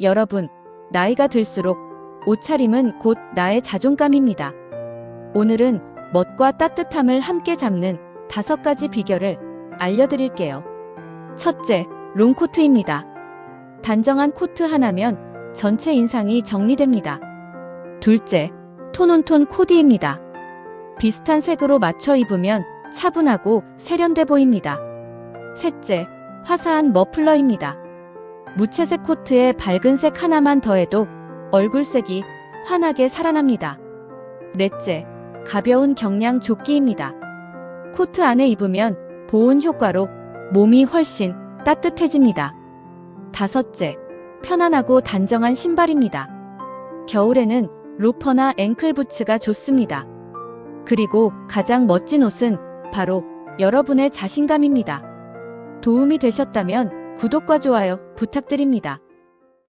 여러분, 나이가 들수록 옷차림은 곧 나의 자존감입니다. 오늘은 멋과 따뜻함을 함께 잡는 다섯 가지 비결을 알려드릴게요. 첫째, 롱코트입니다. 단정한 코트 하나면 전체 인상이 정리됩니다. 둘째, 톤온톤 코디입니다. 비슷한 색으로 맞춰 입으면 차분하고 세련돼 보입니다. 셋째, 화사한 머플러입니다. 무채색 코트에 밝은 색 하나만 더해도 얼굴색이 환하게 살아납니다. 넷째, 가벼운 경량 조끼입니다. 코트 안에 입으면 보온 효과로 몸이 훨씬 따뜻해집니다. 다섯째, 편안하고 단정한 신발입니다. 겨울에는 로퍼나 앵클 부츠가 좋습니다. 그리고 가장 멋진 옷은 바로 여러분의 자신감입니다. 도움이 되셨다면 구독과 좋아요 부탁드립니다.